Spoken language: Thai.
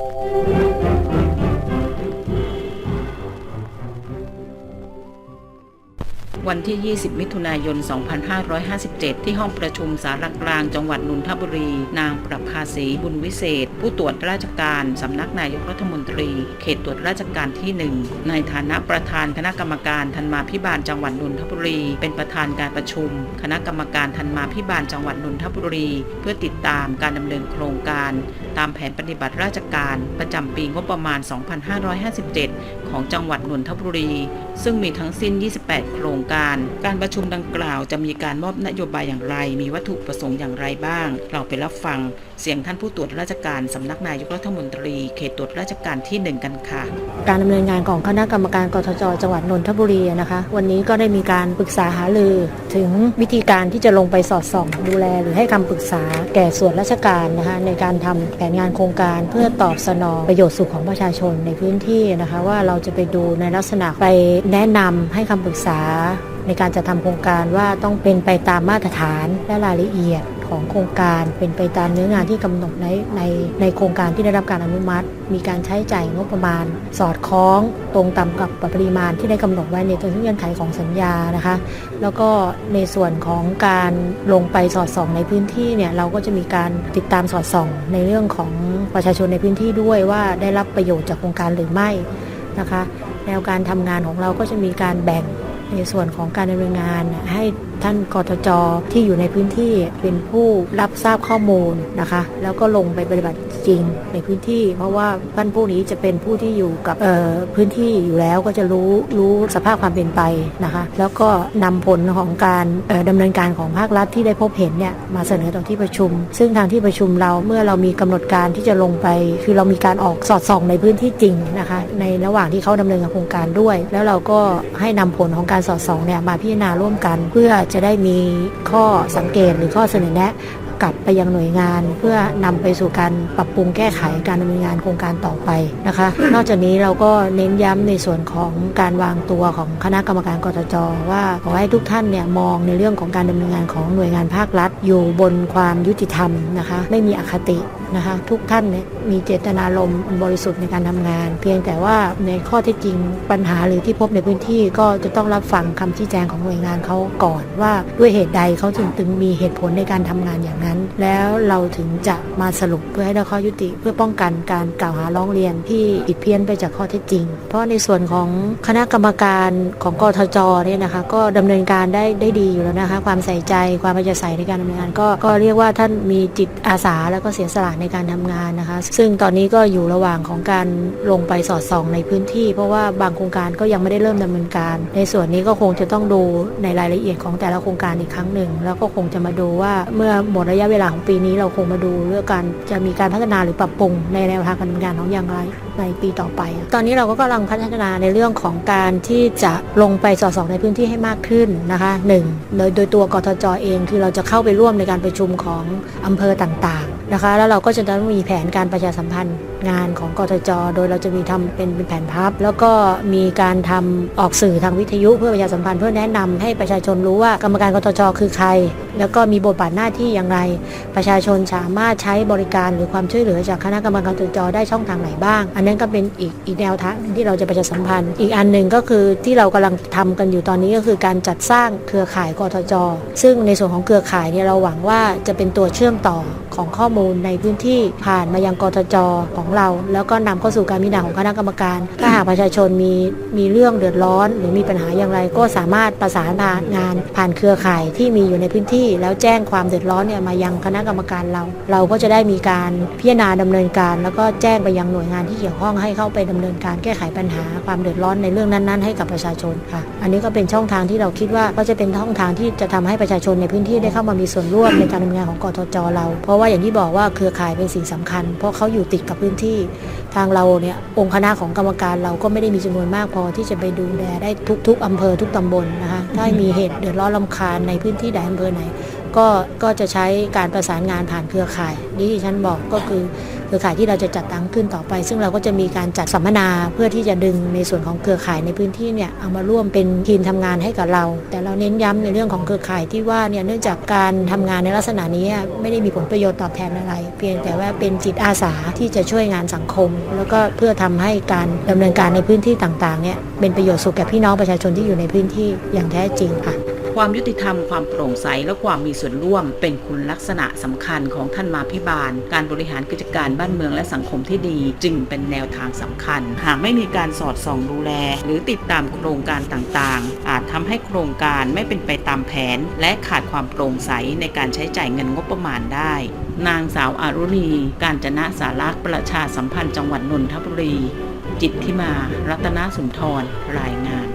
you วันที่ 20 มิถุนายน 2557 ที่ห้องประชุมสารกลางจังหวัดนนทบุรี นางประภาสีบุญวิเศษ ผู้ตรวจราชการสำนักนายกรัฐมนตรี เขตตรวจราชการที่ 1 ในฐานะประธานคณะกรรมการธันมาพิบาลจังหวัดนนทบุรี เป็นประธานการประชุม คณะกรรมการธันมาพิบาลจังหวัดนนทบุรี เพื่อติดตามการดำเนินโครงการ ตามแผนปฏิบัติราชการประจำปีงบประมาณ 2557 ของจังหวัดนนทบุรี ซึ่งมีทั้งสิ้น 28 โครงการการประชุมดังกล่าวจะมีการมอบนโยบายอย่างไร มีวัตถุประสงค์อย่างไรบ้าง เราไปรับฟัง เสียงท่านผู้ตรวจราชการสำนักนายกรัฐมนตรี เขตตรวจราชการที่ 1 กันค่ะ การดำเนินงานของคณะกรรมการกทจจังหวัดนนทบุรีนะคะ วันนี้ก็ได้มีการปรึกษาหารือ ถึงวิธีการที่จะลงไปสอดส่อง ดูแลหรือให้คำปรึกษาแก่ส่วนราชการนะคะในการทำแผนงานโครงการเพื่อตอบสนองประโยชน์สุขของประชาชนในพื้นที่นะคะว่าเราจะไปดูในลักษณะไปแนะนำให้คำปรึกษา ในการจะทำโครงการว่าต้องเป็นไปตามมาตรฐานและรายละเอียดของโครงการเป็นไปตามเนื้องานที่กำหนดในในในโครงการที่ได้รับการอนุมัติ มีการใช้จ่ายงบประมาณ สอดคล้องตรงตามกับปริมาณที่ได้กำหนดไว้ในตัวเงื่อนไขของสัญญานะคะ แล้วก็ในส่วนของการลงไปสอดส่องในพื้นที่เนี่ยเราก็จะมีการติดตามสอดส่องในเรื่องของประชาชนในพื้นที่ด้วยว่าได้รับประโยชน์จากโครงการหรือไม่นะคะ แนวการทำงานของเราก็จะมีการแบ่ง ในส่วนของการดำเนินงานให้ท่านกทจที่อยู่ในพื้นที่เป็นผู้รับทราบข้อมูลนะคะ แล้วก็ลงไปปฏิบัติจริงในพื้นที่ เพราะว่าท่านผู้นี้จะเป็นผู้ที่อยู่กับพื้นที่อยู่แล้วก็จะรู้รู้สภาพความเป็นไปนะคะ แล้วก็นำผลของการเอ่อดำเนินการของภาครัฐที่ได้พบเห็นเนี่ยมาเสนอต่อที่ประชุม ซึ่งทางที่ประชุมเราเมื่อเรามีกำหนดการที่จะลงไป คือเรามีการออกสอดส่องในพื้นที่จริงนะคะ ในระหว่างที่เขาดำเนินโครงการด้วย แล้วเราก็ให้นำผลของการสอดส่องเนี่ยมาพิจารณาร่วมกัน เพื่อจะได้มีข้อสังเกตหรือข้อเสนอแนะกลับไปยังหน่วยงาน เพื่อนำไปสู่การปรับปรุงแก้ไขการดำเนินงานโครงการต่อไปนะคะ นอกจากนี้เราก็เน้นย้ำในส่วนของการวางตัวของคณะกรรมการกตจว่าขอให้ทุกท่านเนี่ยมองในเรื่องของการดำเนินงานของหน่วยงานภาครัฐ อยู่บนความยุติธรรมนะคะ ไม่มีอคติ นะคะทุกท่านเนี่ยมีเจตนารมณ์บริสุทธิ์ในการทำงาน เพียงแต่ว่าในข้อท็จจริงปัญหาหรือที่พบในพื้นที่ก็จะต้องรับฟังคำชี้แจงของหน่วยงานเขาก่อนว่าด้วยเหตุใดเขาถึงถึงมีเหตุผลในการทำงานอย่างนั้น แล้วเราถึงจะมาสรุปเพื่อให้ได้ข้อยุติ เพื่อป้องกันการกล่าวหาร้องเรียนที่ผิดเพี้ยนไปจากข้อเท็จจริง เพราะในส่วนของคณะกรรมการของกทจเนี่ยนะคะก็ดำเนินการได้ได้ดีอยู่แล้วนะคะความใส่ใจความพยายามใส่ในการดำเนินงานก็ก็เรียกว่าท่านมีจิตอาสาแล้วก็เสียสละในการทำงานนะคะ ซึ่งตอนนี้ก็อยู่ระหว่างของการลงไปสอดส่องในพื้นที่ เพราะว่าบางโครงการก็ยังไม่ได้เริ่มดำเนินการ ในส่วนนี้ก็คงจะต้องดูในรายละเอียดของแต่ละโครงการอีกครั้งหนึ่ง แล้วก็คงจะมาดูว่าเมื่อหมดระยะเวลาของปีนี้เราคงมาดูเรื่องการจะมีการพัฒนาหรือปรับปรุงในแนวทางการดำเนินงานของอย่างไรในปีต่อไป ตอนนี้เราก็กำลังพัฒนาในเรื่องของการที่จะลงไปสอดส่องในพื้นที่ให้มากขึ้นนะคะหนึ่งโดยโดยตัวกทจเองคือเราจะเข้าไปร่วมในการประชุมของอำเภอต่างๆ นะคะ แล้วเราก็จะต้องมีแผนการประชาสัมพันธ์งานของกทจ โดยเราจะมีทำเป็นเป็นแผนพับ แล้วก็มีการทำออกสื่อทางวิทยุเพื่อประชาสัมพันธ์เพื่อแนะนำให้ประชาชนรู้ว่ากรรมการกทจ คือใคร แล้วก็มีบทบาทหน้าที่อย่างไร ประชาชนสามารถใช้บริการหรือความช่วยเหลือจากคณะกรรมการกทจ ได้ช่องทางไหนบ้าง อันนั้นก็เป็นอีกอีกแนวทางที่เราจะประชาสัมพันธ์ อีกอันหนึ่งก็คือที่เรากำลังทำกันอยู่ตอนนี้ก็คือการจัดสร้างเครือข่ายกทจ ซึ่งในส่วนของเครือข่ายเนี่ยเราหวังว่าจะเป็นตัวเชื่อมต่อของข้อมูลในพื้นที่ผ่านมายังกทจของเรา แล้วก็นำเข้าสู่การพิจารณาของคณะกรรมการ ถ้าหากประชาชนมีมีเรื่องเดือดร้อน หรือมีปัญหาอย่างไร ก็สามารถประสานผ่านงานผ่านเครือข่ายที่มีอยู่ในพื้นที่ แล้วแจ้งความเดือดร้อนเนี่ยมายังคณะกรรมการเรา เราก็จะได้มีการพิจารณาดำเนินการ แล้วก็แจ้งไปยังหน่วยงานที่เกี่ยวข้องให้เข้าไปดำเนินการแก้ไขปัญหาความเดือดร้อนในเรื่องนั้น ๆ ให้กับประชาชนค่ะ อันนี้ก็เป็นช่องทางที่เราคิดว่าก็จะเป็นช่องทางที่จะทำให้ประชาชนในพื้นที่ได้เข้ามามีส่วนร่วมในการดำเนินงานของกทจเรา เพราะว่าอย่างที่บอกว่าเครือข่ายเป็นสิ่งสำคัญ เพราะเขาอยู่ติดกับพื้นที่ทางเราเนี่ยองค์คณะของกรรมการเราก็ไม่ได้มีจำนวนมากพอที่จะไปดูแลได้ทุก ๆอำเภอทุกตำบลนะคะถ้ามีเหตุเดือดร้อนลำคาญในพื้นที่ใดอำเภอไหน ก็ก็จะใช้การประสานงานผ่านเครือข่ายนี่ที่ฉันบอกก็คือเครือข่ายที่เราจะจัดตั้งขึ้นต่อไป ซึ่งเราก็จะมีการจัดสัมมนาเพื่อที่จะดึงในส่วนของเครือข่ายในพื้นที่เนี่ยเอามาร่วมเป็นทีมทำงานให้กับเรา แต่เราเน้นย้ำในเรื่องของเครือข่ายที่ว่าเนี่ยเนื่องจากการทำงานในลักษณะนี้ไม่ได้มีผลประโยชน์ตอบแทนอะไร เพียงแต่ว่าเป็นจิตอาสาที่จะช่วยงานสังคม แล้วก็เพื่อทำให้การดำเนินการในพื้นที่ต่างๆเนี่ยเป็นประโยชน์สุขแก่พี่น้องประชาชนที่อยู่ในพื้นที่อย่างแท้จริงค่ะ ความยุติธรรม ความโปร่งใส และความมีส่วนร่วม เป็นคุณลักษณะสำคัญของท่านมาพิบาล การบริหารกิจการบ้านเมืองและสังคมที่ดี จึงเป็นแนวทางสำคัญ หากไม่มีการสอดส่องดูแล หรือติดตามโครงการต่างๆ อาจทำให้โครงการไม่เป็นไปตามแผน และขาดความโปร่งใสในการใช้จ่ายเงินงบประมาณได้นางสาวอารุณี การจนะสารักประชาสัมพันธ์จังหวัดนนทบุรี จิตรทิมา รัตนสุนทร รายงาน